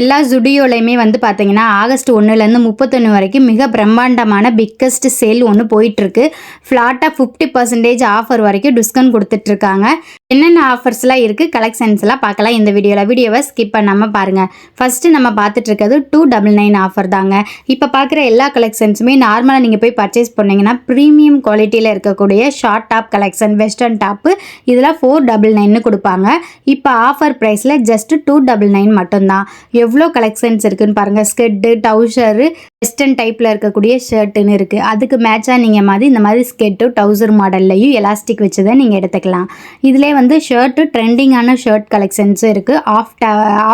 எல்லா ஜுடியோலையுமே வந்து பார்த்தீங்கன்னா ஆகஸ்ட் ஒன்றுலேருந்து முப்பத்தொன்று வரைக்கும் மிக பிரம்மாண்டமான பிக்கஸ்ட் சேல் ஒன்று போயிட்டுருக்கு ஃப்ளாட்டாக ஃபிஃப்டி பர்சன்டேஜ் ஆஃபர் வரைக்கும் டிஸ்கவுண்ட் கொடுத்துட்ருக்காங்க. என்னென்ன ஆஃபர்ஸ்லாம் இருக்குது கலெக்ஷன்ஸ்லாம் பார்க்கலாம் இந்த வீடியோவில் வீடியோவை ஸ்கிப் பண்ணாமல் பாருங்கள் ஃபஸ்ட்டு நம்ம பார்த்துட்ருக்கிறது டூ டபுள் நைன் ஆஃபர் தாங்க. இப்போ பார்க்குற எல்லா கலெக்ஷன்ஸுமே நார்மலாக நீங்கள் போய் பர்ச்சேஸ் பண்ணிங்கன்னா ப்ரீமியம் குவாலிட்டியில் இருக்கக்கூடிய short top collection western top இதெல்லாம் ஃபோர் டபுள் நைன்னு கொடுப்பாங்க. இப்போ ஆஃபர் ப்ரைஸில் ஜஸ்ட் டூ டபுள் நைன் மட்டும்தான். எவ்வளோ கலெக்ஷன்ஸ் இருக்குன்னு பாருங்கள் ஸ்கெட்டு டவுசரு வெஸ்டர்ன் டைப்பில் இருக்கக்கூடிய ஷர்ட்டுன்னு இருக்குது அதுக்கு மேட்சாக நீங்கள் மாதிரி இந்த மாதிரி ஸ்கெட்டு டவுசர் மாடல்லையும் எலாஸ்டிக் வச்சு தான் நீங்கள் எடுத்துக்கலாம். இதிலே வந்து ஷர்ட்டு ட்ரெண்டிங்கான ஷர்ட் கலெக்ஷன்ஸும் இருக்குது ஆஃப்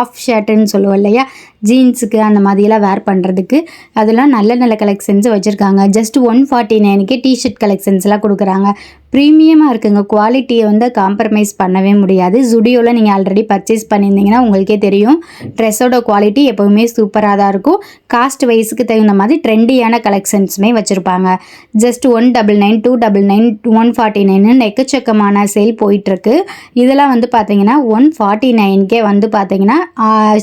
ஆஃப் ஷர்ட்டுன்னு சொல்லுவோம் இல்லையா? ஜீன்ஸுக்கு அந்த மாதிரியெல்லாம் வேர் பண்ணுறதுக்கு அதெல்லாம் நல்ல நல்ல கலெக்ஷன்ஸ் வச்சுருக்காங்க. ஜஸ்ட் ஒன் ஃபார்ட்டி நைனுக்கே டிஷர்ட் கலெக்ஷன்ஸ்லாம் கொடுக்குறாங்க. ப்ரீமியமாக இருக்குங்க. குவாலிட்டியை வந்து காம்ப்ரமைஸ் பண்ணவே முடியாது. ஜுடியோவில் நீங்கள் ஆல்ரெடி பர்ச்சேஸ் பண்ணியிருந்தீங்கன்னா உங்களுக்கே தெரியும். ட்ரெஸ்ஸோட குவாலிட்டி எப்போவுமே சூப்பராக தான் இருக்கும். காஸ்ட் வைஸுக்கு தகுந்த மாதிரி ட்ரெண்டியான கலெக்ஷன்ஸுமே வச்சுருப்பாங்க. Just one double nine two double nine one forty nine எக்கச்சக்கமான சேல் போயிட்டுருக்கு. இதெல்லாம் வந்து பார்த்தீங்கன்னா ஒன் ஃபார்ட்டி நைன்கே வந்து பார்த்தீங்கன்னா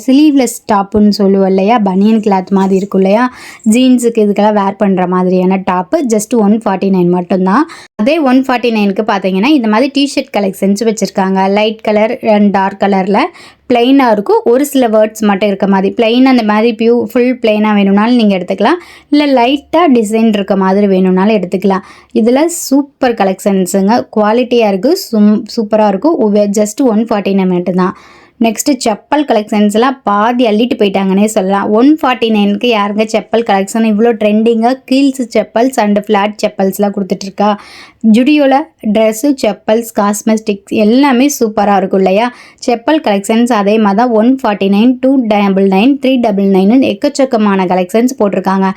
ஸ்லீவ்லெஸ் டாப்புன்னு சொல்லுவோம் இல்லையா? பனியன் கிளாத் மாதிரி இருக்கும் இல்லையா? ஜீன்ஸுக்கு இதுக்கெல்லாம் வேர் பண்ணுற மாதிரியான top just one forty nine மட்டும்தான். அதே ஒன் ஃபார்ட்டி நைனுக்கு பார்த்தீங்கன்னா இந்த மாதிரி டிஷர்ட் கலெக்ஷன்ஸ் வச்சுருக்காங்க. லைட் கலர் அண்ட் டார்க் கலரில் பிளெயினாக இருக்கும். ஒரு சில வேர்ட்ஸ் மட்டும் இருக்க மாதிரி. பிளெயின் அந்த மாதிரி பியூ ஃபுல் பிளெயினாக வேணும்னாலும் நீங்கள் எடுத்துக்கலாம். இல்லை லைட்டாக டிசைன் இருக்க மாதிரி வேணும்னாலும் எடுத்துக்கலாம். இதில் சூப்பர் கலெக்ஷன்ஸுங்க குவாலிட்டியாக இருக்குது சும் சூப்பராக இருக்கும். ஜஸ்ட் ஒன் ஃபார்ட்டி நைன் மட்டும்தான். நெக்ஸ்ட்டு செப்பல் கலெக்ஷன்ஸ்லாம் பாதி அள்ளிட்டு போயிட்டாங்கன்னே சொல்லலாம். ஒன் ஃபார்ட்டி நைனுக்கு யாருங்க செப்பல் கலெக்ஷன் இவ்வளோ ட்ரெண்டிங்காக கீல்ஸ் செப்பல்ஸ் அண்ட் ஃப்ளாட் செப்பல்ஸ்லாம் கொடுத்துட்ருக்கா. ஜுடியோவில் ட்ரெஸ்ஸு செப்பல்ஸ் காஸ்மெட்டிக்ஸ் எல்லாமே சூப்பராக இருக்கும் இல்லையா? செப்பல் கலெக்ஷன்ஸ் அதே மாதிரி தான் one forty nine two double nine three double nine எக்கச்சக்கமான கலெக்ஷன்ஸ் போட்டிருக்காங்க.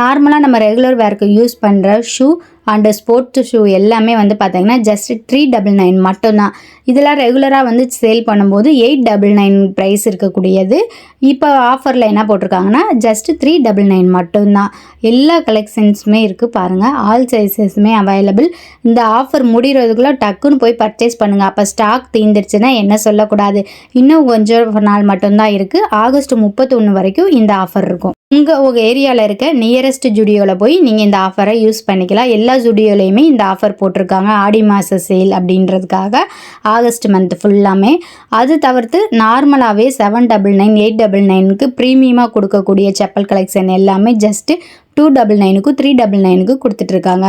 நார்மலாக நம்ம ரெகுலர் வேர்க்கு யூஸ் பண்ணுற ஷூ அண்டு ஸ்போர்ட்ஸ் ஷூ எல்லாமே வந்து பார்த்தீங்கன்னா ஜஸ்ட் த்ரீ டபுள் நைன் மட்டும்தான். இதெல்லாம் ரெகுலராக வந்து சேல் பண்ணும்போது எயிட் டபுள் நைன் ப்ரைஸ் இருக்கக்கூடியது. இப்போ ஆஃபரில் என்ன போட்டிருக்காங்கன்னா ஜஸ்ட் த்ரீ டபுள் நைன் மட்டும்தான். எல்லா கலெக்ஷன்ஸுமே இருக்குது பாருங்கள் ஆல் சைஸஸுமே அவைலபிள் இந்த ஆஃபர் முடிகிறதுக்குள்ளே டக்குன்னு போய் பர்ச்சேஸ் பண்ணுங்கள் அப்போ ஸ்டாக் தீந்துருச்சுன்னா என்ன சொல்லக்கூடாது. இன்னும் கொஞ்சம் நாள் மட்டும்தான் இருக்குது ஆகஸ்ட் முப்பத்தொன்று வரைக்கும் இந்த ஆஃபர் இருக்கும். உங்கள் உங்கள் ஏரியாவில் இருக்க நியரஸ்ட் ஜுடியோவில் போய் நீங்கள் இந்த ஆஃபரை யூஸ் பண்ணிக்கலாம். எல்லா ஜுடியோலையுமே இந்த ஆஃபர் போட்டிருக்காங்க. ஆடி மாத சேல் அப்படின்றதுக்காக ஆகஸ்ட் மந்த் ஃபுல்லாமே அது தவிர்த்து நார்மலாகவே seven double nine eight double நைனுக்கு ப்ரீமியமாக கொடுக்கக்கூடிய செப்பல் கலெக்ஷன் எல்லாமே ஜஸ்ட்டு டூ டபுள் நைனுக்கும் த்ரீ டபுள் நைனுக்கும் கொடுத்துட்ருக்காங்க.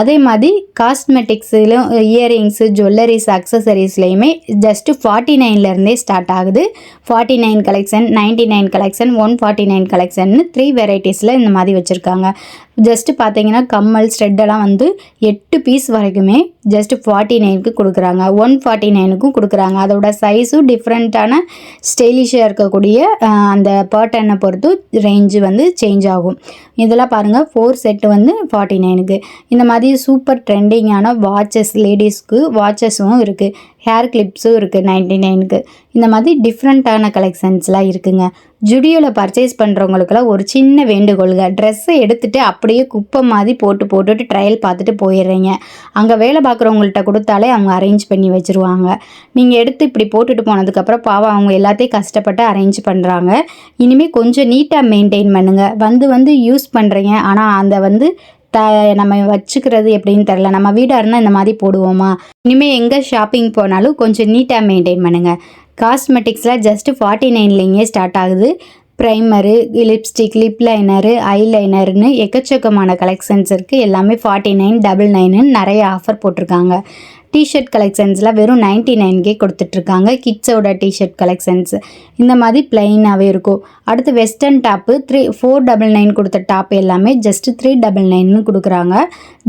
அதே மாதிரி காஸ்மெட்டிக்ஸிலும் இயரிங்ஸு ஜுவல்லரிஸ் அக்சசரிஸ்லையுமே ஜஸ்ட்டு ஃபார்ட்டி நைன்லேருந்தே ஸ்டார்ட் ஆகுது. Forty nine collection ninety nine collection one forty nine collection three வெரைட்டிஸில் இந்த மாதிரி வச்சுருக்காங்க. ஜஸ்ட்டு பார்த்தீங்கன்னா கம்மல் ஸ்ட்ரெட்டெல்லாம் வந்து எட்டு பீஸ் வரைக்குமே ஜஸ்ட் ஃபார்ட்டி நைனுக்கு கொடுக்குறாங்க. ஒன் ஃபார்ட்டி நைனுக்கும் கொடுக்குறாங்க. அதோட சைஸும் டிஃப்ரெண்ட்டான ஸ்டைலிஷாக இருக்கக்கூடிய அந்த பேட்டர்னை பொறுத்து ரேஞ்சு வந்து சேஞ்ச் ஆகும். இதெல்லாம் பாருங்கள் ஃபோர் செட்டு வந்து ஃபார்ட்டி நைனுக்கு இந்த மாதிரி சூப்பர் ட்ரெண்டிங்கான வாட்சஸ் லேடிஸ்க்கு வாட்சஸும் இருக்குது ஹேர் கிளிப்ஸும் இருக்குது நைன்டி நைனுக்கு இந்த மாதிரி டிஃப்ரெண்ட்டான கலெக்ஷன்ஸ்லாம் இருக்குங்க. ஜுடியோவில் பர்ச்சேஸ் பண்ணுறவங்களுக்குலாம் ஒரு சின்ன வேண்டுகோளுங்க. ட்ரெஸ்ஸை எடுத்துகிட்டு அப்படியே குப்பை மாதிரி போட்டு போட்டுட்டு ட்ரையல் பார்த்துட்டு போயிடுறீங்க. அங்கே வேலை பார்க்குறவங்கள்ட்ட கொடுத்தாலே அவங்க அரேஞ்ச் பண்ணி வச்சுருவாங்க. நீங்கள் எடுத்து இப்படி போட்டுட்டு போனதுக்கப்புறம் பாவம் அவங்க எல்லாத்தையும் கஷ்டப்பட்டு அரேஞ்ச் பண்ணுறாங்க இனிமேல் கொஞ்சம் நீட்டாக மெயின்டைன் பண்ணுங்கள் வந்து வந்து யூஸ் பண்ணுறீங்க ஆனால் அந்த வந்து த நம்ம வச்சுக்கிறது எப்படின்னு தெரில நம்ம வீடாக இருந்தால் இந்த மாதிரி போடுவோமா? இனிமேல் எங்கே ஷாப்பிங் போனாலும் கொஞ்சம் நீட்டாக மெயின்டைன் பண்ணுங்கள் காஸ்மெட்டிக்ஸில் ஜஸ்ட்டு ஃபார்ட்டி நைன்லேயே ஸ்டார்ட் ஆகுது. Primer lipstick lip liner eye லைனர்னு எக்கச்சக்கமான கலெக்ஷன்ஸ் இருக்குது எல்லாமே ஃபார்ட்டி நைன் டபுள் நைனு நிறைய ஆஃபர் போட்டிருக்காங்க. டிஷர்ட் கலெக்ஷன்ஸில் வெறும் நைன்ட்டி நைன்கே கொடுத்துட்ருக்காங்க கிட்ஸோட டிஷர்ட் கலெக்ஷன்ஸ் இந்த மாதிரி பிளெயினாகவே இருக்கும். அடுத்து western top three four double nine கொடுத்த டாப் எல்லாமே ஜஸ்ட்டு த்ரீ டபுள் நைன்னு கொடுக்குறாங்க.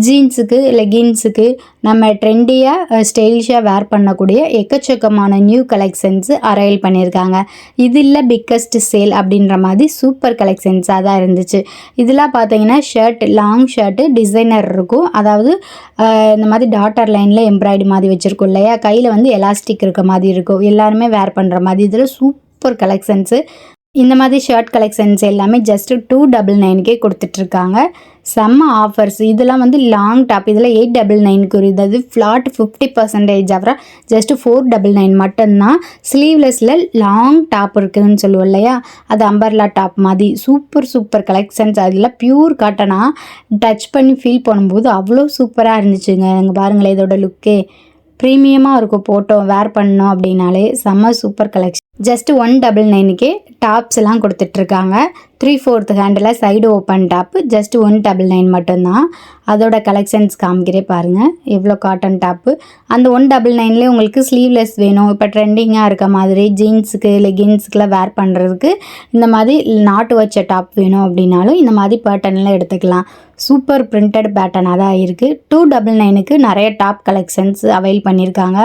ஜீன்ஸுக்கு லெகின்ஸுக்கு நம்ம ட்ரெண்டியாக ஸ்டைலிஷாக வேர் பண்ணக்கூடிய எக்கச்சக்கமான நியூ கலெக்ஷன்ஸு அரைல் பண்ணியிருக்காங்க. இது இல்லை பிக்கஸ்ட் சேல் அப்படின்ற மாதிரி சூப்பர் கலெக்ஷன்ஸாக தான் இருந்துச்சு. இதெல்லாம் பார்த்தீங்கன்னா ஷர்ட் லாங் ஷர்ட்டு டிசைனர் இருக்கும். அதாவது இந்த மாதிரி டாட்டர் லைனில் எம்ப்ராய்டு மாதிரி வச்சுருக்கோம் இல்லையா? கையில் வந்து எலாஸ்டிக் இருக்க மாதிரி இருக்கும். எல்லாருமே வேர் பண்ணுற மாதிரி. இதில் சூப்பர் கலெக்ஷன்ஸு இந்த மாதிரி ஷர்ட் கலெக்ஷன்ஸ் எல்லாமே ஜஸ்ட்டு டூ டபுள் நைனுக்கே கொடுத்துட்ருக்காங்க. செம்ம ஆஃபர்ஸ் இதெல்லாம் வந்து லாங் டாப் இதில் எயிட் டபுள் நைனுக்கு இருந்தது ஃப்ளாட் ஃபிஃப்டி பர்சன்டேஜ் அப்புறம் ஜஸ்ட்டு ஃபோர் டபுள் நைன் மட்டும்தான். ஸ்லீவ்லெஸில் லாங் டாப் இருக்குதுன்னு சொல்லுவோம் இல்லையா? அது அம்பர்லா டாப் மாதிரி. சூப்பர் சூப்பர் கலெக்ஷன்ஸ் அதில் பியூர் காட்டனாக டச் பண்ணி ஃபீல் பண்ணும்போது அவ்வளோ சூப்பராக இருந்துச்சுங்க. எங்கள் பாருங்களேன் இதோட லுக்கே ப்ரீமியமாக இருக்கும் போட்டோம் வேர் பண்ணோம் அப்படின்னாலே செம்ம super collection just one double நைனுக்கே tops எல்லாம் கொடுத்துட்ருக்காங்க three fourth handle side open top just one double nine மட்டும்தான். அதோட கலெக்ஷன்ஸ் காமிக்கிறே பாருங்கள் எவ்வளோ காட்டன் டாப்பு அந்த ஒன் டபுள் நைன்லேயே உங்களுக்கு ஸ்லீவ்லெஸ் வேணும். இப்போ ட்ரெண்டிங்காக இருக்க மாதிரி ஜீன்ஸுக்கு லெகின்ஸுக்குலாம் வேர் பண்ணுறதுக்கு இந்த மாதிரி நாட்டு வச்ச டாப் வேணும் அப்படின்னாலும் இந்த மாதிரி பேட்டர்னில் எடுத்துக்கலாம். சூப்பர் பிரிண்டட் பேட்டர்னாக தான் இருக்குது டூ டபுள் நைனுக்கு நிறைய டாப் கலெக்ஷன்ஸ் அவைல் பண்ணியிருக்காங்க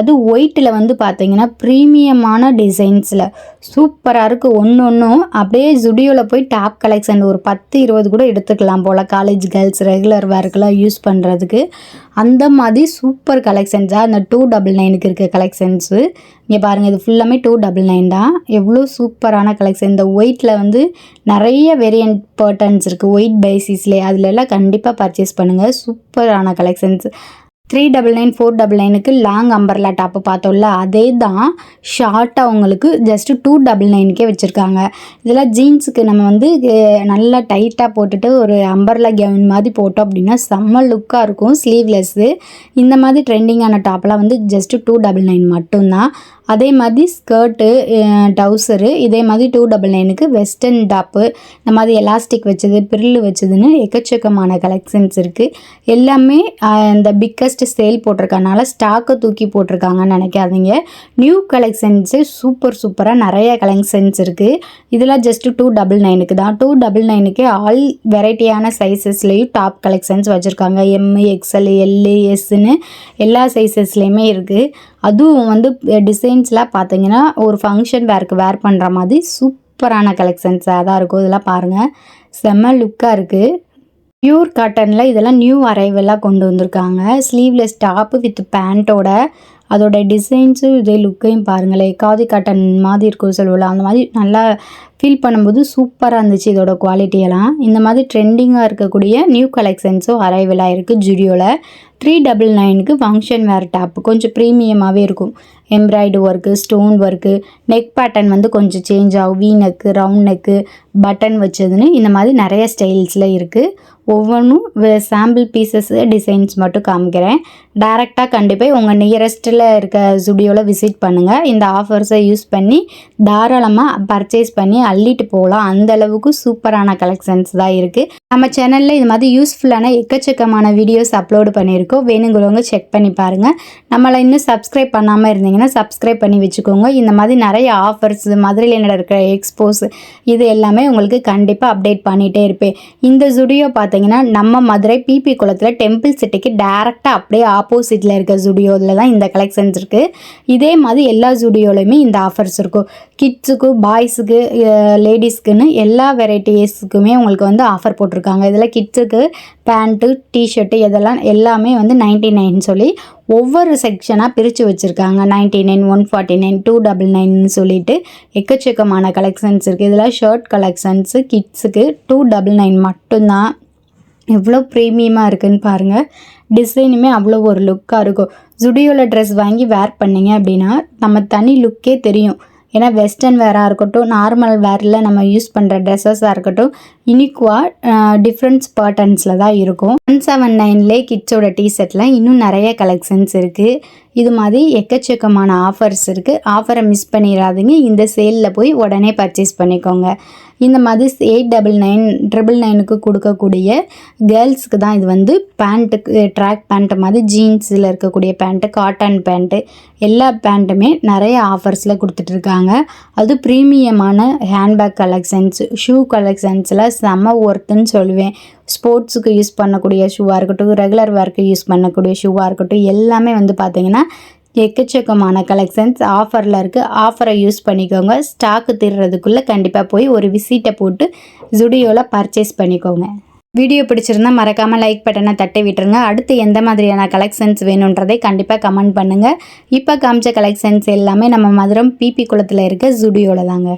அது ஒயிட்டில் வந்து பார்த்தீங்கன்னா ப்ரீமியமான டிசைன்ஸில் சூப்பராக இருக்குது ஒன்று ஒன்றும் அப்படியே ஜுடியோவில் போய் டாப் கலெக்ஷன் ஒரு பத்து இருபது கூட எடுத்துக்கலாம் போல். காலேஜ் கேர்ள்ஸ் ரெகுலர் வேர்க்கெலாம் யூஸ் பண்ணுறதுக்கு அந்த மாதிரி சூப்பர் கலெக்ஷன்ஸாக அந்த டூ டபுள் நைனுக்கு இருக்க கலெக்ஷன்ஸு. இங்கே பாருங்கள் இது ஃபுல்லாமே டூ டபுள் நைன் தான். எவ்வளோ சூப்பரான கலெக்ஷன். இந்த ஒயிட்டில் வந்து நிறைய வேரியன்ட் பேட்டர்ன்ஸ் இருக்குது ஒயிட் பேசிஸ்லேயே அதில் எல்லாம் கண்டிப்பாக பர்ச்சேஸ் பண்ணுங்கள் சூப்பரான collections. Three double nine four double நைனுக்கு லாங் அம்பர்லா டாப்பு பார்த்தோம்ல அதே தான் ஷார்ட்டாக உங்களுக்கு ஜஸ்ட்டு டூ டபுள் நைனுக்கே வச்சுருக்காங்க. இதெல்லாம் ஜீன்ஸுக்கு நம்ம வந்து நல்லா டைட்டாக போட்டுட்டு ஒரு அம்பர்லா கவுன் மாதிரி போட்டோம் அப்படின்னா செம்ம லுக்காக இருக்கும் ஸ்லீவ்லெஸ்ஸு இந்த மாதிரி ட்ரெண்டிங்கான டாப்லாம் வந்து ஜஸ்ட்டு டூ டபுள் நைன் மட்டும்தான். அதே மாதிரி ஸ்கர்ட்டு டவுசரு இதே மாதிரி டூ டபுள் நைனுக்கு வெஸ்டர்ன் டாப்பு இந்த மாதிரி எலாஸ்டிக் வச்சது பிரில்லு வச்சதுன்னு எக்கச்சக்கமான கலெக்ஷன்ஸ் இருக்குது எல்லாமே இந்த பிக்கஸ்ட் சேல் போட்டிருக்கனால ஸ்டாக்கை தூக்கி போட்டிருக்காங்கன்னு நினைக்காதீங்க. நியூ கலெக்ஷன்ஸு சூப்பர் சூப்பராக நிறைய கலெக்ஷன்ஸ் இருக்குது இதெல்லாம் ஜஸ்ட்டு டூ டபுள் நைனுக்கு தான். டூ டபுள் நைனுக்கு ஆல் வெரைட்டியான சைஸஸ்லேயும் டாப் கலெக்ஷன்ஸ் வச்சுருக்காங்க. எம்மு எக்ஸ்எல் எல்லு எஸ்ன்னு எல்லா சைஸஸ்லேயுமே இருக்குது அதுவும் வந்து டிசைன்ஸ்லாம் பார்த்தீங்கன்னா ஒரு ஃபங்க்ஷன் வேர்க்கு வேர் பண்ணுற மாதிரி சூப்பரான கலெக்ஷன்ஸாக தான் இருக்கும். இதெல்லாம் பாருங்கள் செம்ம லுக்காக இருக்குது பியூர் காட்டனில் இதெல்லாம் நியூ அரைவெல்லாம் கொண்டு வந்திருக்காங்க. ஸ்லீவ்லெஸ் டாப்பு வித் பேண்ட்டோட அதோட டிசைன்ஸும் இதே லுக்கையும் பாருங்களேன். காதி காட்டன் மாதிரி இருக்கும் சொல்லுவோம்ல அந்த மாதிரி நல்லா ஃபீல் பண்ணும்போது சூப்பராக இருந்துச்சு இதோட குவாலிட்டியெல்லாம் இந்த மாதிரி ட்ரெண்டிங்காக இருக்கக்கூடிய நியூ கலெக்ஷன்ஸும் அரைவலாக இருக்குது ஜுடியோவில் த்ரீ டபுள் நைனுக்கு ஃபங்க்ஷன் வேர் டாப் கொஞ்சம் ப்ரீமியமாகவே இருக்கும். Embroidery work stone work neck pattern வந்து கொஞ்சம் சேஞ்ச் ஆகும். V neck round neck button வச்சதுன்னு இந்த மாதிரி நிறைய ஸ்டைல்ஸில் இருக்குது ஒவ்வொன்றும் சாம்பிள் பீசஸ் டிசைன்ஸ் மட்டும் காமிக்கிறேன். டேரெக்டாக கண்டிப்பாக உங்கள் நியரஸ்ட்டில் இருக்க ஸ்டுடியோவில் விசிட் பண்ணுங்கள் இந்த ஆஃபர்ஸை யூஸ் பண்ணி தாராளமாக பர்ச்சேஸ் பண்ணி அள்ளிட்டு போகலாம். அந்த அளவுக்கு சூப்பரான கலெக்ஷன்ஸ் தான் இருக்குது நம்ம சேனலில் இது மாதிரி யூஸ்ஃபுல்லான எக்கச்சக்கமான வீடியோஸ் அப்லோடு பண்ணியிருக்கோம். வேணுங்கிறவங்க செக் பண்ணி பாருங்கள் நம்மளை இன்னும் சப்ஸ்கிரைப் பண்ணாமல் இருந்தீங்கன்னா சப்ஸ்கிரைப் பண்ணி வச்சுக்கோங்க. இந்த மாதிரி நிறைய ஆஃபர்ஸ் மதுரையில் நடக்கிற எக்ஸ்போஸ் இது எல்லாமே உங்களுக்கு கண்டிப்பாக அப்டேட் பண்ணிகிட்டே இருப்பேன். இந்த ஜுடியோ பார்த்தீங்கன்னா நம்ம மதுரை பிபி குளத்தில் டெம்பிள் சிட்டிக்கு டேரெக்டாக அப்படியே ஆப்போசிட்டில் இருக்க ஜுடியோவில் தான் இந்த கலெக்ஷன்ஸ் இருக்குது இதே மாதிரி எல்லா ஜுடியோலையுமே இந்த ஆஃபர்ஸ் இருக்கும். கிட்ஸுக்கு பாய்ஸுக்கு லேடிஸ்க்குன்னு எல்லா வெரைட்டிஸ்க்குமே உங்களுக்கு வந்து ஆஃபர் போட்டிருக்காங்க. இதில் கிட்ஸுக்கு பேண்ட்டு டிஷர்ட்டு இதெல்லாம் எல்லாமே வந்து நைன்ட்டி நைன் சொல்லி ஒவ்வொரு செக்ஷனாக பிரித்து வச்சுருக்காங்க. Ninety nine one forty nine two double நைன்னு சொல்லிட்டு எக்கச்சக்கமான கலெக்ஷன்ஸ் இருக்குது இதெல்லாம் ஷர்ட் கலெக்ஷன்ஸு கிட்ஸுக்கு டூ டபுள் நைன் மட்டும்தான். எவ்வளோ ப்ரீமியமாக இருக்குதுன்னு பாருங்கள் டிசைனுமே அவ்வளோ ஒரு லுக்காக இருக்கும். ஜுடியோவில் ட்ரெஸ் வாங்கி வேர் பண்ணிங்க அப்படின்னா நம்ம தனி லுக்கே தெரியும். ஏன்னா வெஸ்டர்ன் வேராக இருக்கட்டும் நார்மல் வேரில் நம்ம யூஸ் பண்ணுற ட்ரெஸ்ஸஸாக இருக்கட்டும் இனிக்குவாக டிஃப்ரெண்ட்ஸ் பேட்டர்ன்ஸில் தான் இருக்கும். ஒன் செவன் நைன்லே கிட்ஸோட டிஷர்ட்டில் இன்னும் நிறைய கலெக்ஷன்ஸ் இருக்குது இது மாதிரி எக்கச்சக்கமான ஆஃபர்ஸ் இருக்குது ஆஃபரை மிஸ் பண்ணிடாதீங்க. இந்த சேலில் போய் உடனே பர்ச்சேஸ் பண்ணிக்கோங்க. இந்த மாதிரி எயிட் டபுள் நைன் ட்ரிபிள் நைனுக்கு கொடுக்கக்கூடிய கேர்ள்ஸுக்கு தான் இது வந்து பேண்ட்டுக்கு ட்ராக் பேண்ட்டு மாதிரி ஜீன்ஸில் இருக்கக்கூடிய பேண்ட்டு காட்டன் பேண்ட்டு எல்லா பேண்ட்டுமே நிறைய ஆஃபர்ஸில் கொடுத்துட்ருக்காங்க. அது ப்ரீமியமான ஹேண்ட்பேக் கலெக்ஷன்ஸ் ஷூ கலெக்ஷன்ஸில் செம்ம ஒர்த்துன்னு சொல்லுவேன். ஸ்போர்ட்ஸுக்கு யூஸ் பண்ணக்கூடிய ஷூவாக இருக்கட்டும் ரெகுலர் வேர்க்கு யூஸ் பண்ணக்கூடிய ஷூவாக இருக்கட்டும் எல்லாமே வந்து பார்த்திங்கன்னா எக்கச்சக்கமான கலெக்ஷன்ஸ் ஆஃபரில் இருக்குது ஆஃபரை யூஸ் பண்ணிக்கோங்க. ஸ்டாக்கு திருறதுக்குள்ளே கண்டிப்பாக போய் ஒரு விசிட்டை போட்டு ஜுடியோவில் பர்ச்சேஸ் பண்ணிக்கோங்க. வீடியோ பிடிச்சிருந்தா மறக்காமல் லைக் பட்டனை தட்டி விட்டுருங்க. அடுத்து எந்த மாதிரியான கலெக்ஷன்ஸ் வேணுன்றதை கண்டிப்பாக கமெண்ட் பண்ணுங்கள் இப்போ காமிச்ச கலெக்ஷன்ஸ் எல்லாமே நம்ம மதுரம் பிபி குளத்தில் இருக்க ஜுடியோவில் தாங்க.